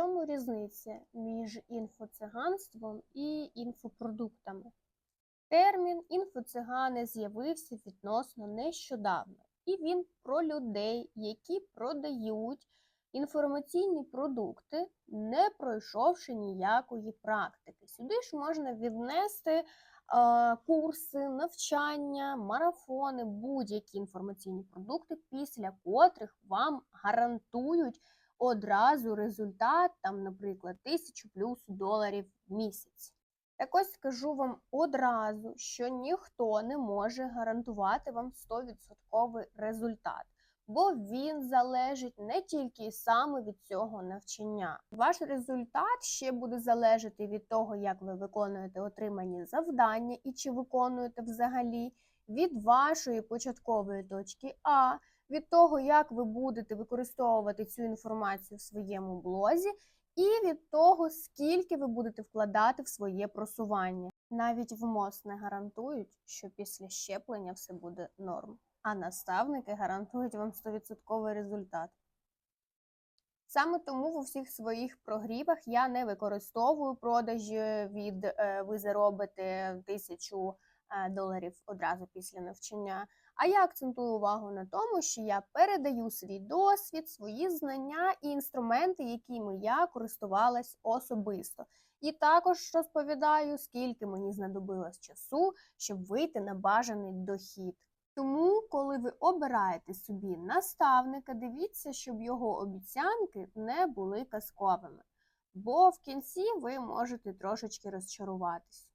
чому різниця між інфоциганством і інфопродуктами? Термін інфоцигани з'явився відносно нещодавно, і він про людей, які продають інформаційні продукти, не пройшовши ніякої практики. Сюди ж можна віднести е, курси, навчання, марафони, будь-які інформаційні продукти, після котрих вам гарантують одразу результат, там, наприклад, тисячу плюс доларів в місяць. Так ось скажу вам одразу, що ніхто не може гарантувати вам 100% результат, бо він залежить не тільки саме від цього навчання. Ваш результат ще буде залежати від того, як ви виконуєте отримані завдання і чи виконуєте взагалі, від вашої початкової точки А, від того, як ви будете використовувати цю інформацію в своєму блозі, і від того, скільки ви будете вкладати в своє просування. Навіть в МОЗ не гарантують, що після щеплення все буде норм, а наставники гарантують вам 100% результат. Саме тому в усіх своїх прогрівах я не використовую продажі від е, ви заробите тисячу доларів одразу після навчання. А я акцентую увагу на тому, що я передаю свій досвід, свої знання і інструменти, якими я користувалась особисто. І також розповідаю, скільки мені знадобилось часу, щоб вийти на бажаний дохід. Тому, коли ви обираєте собі наставника, дивіться, щоб його обіцянки не були казковими, бо в кінці ви можете трошечки розчаруватись.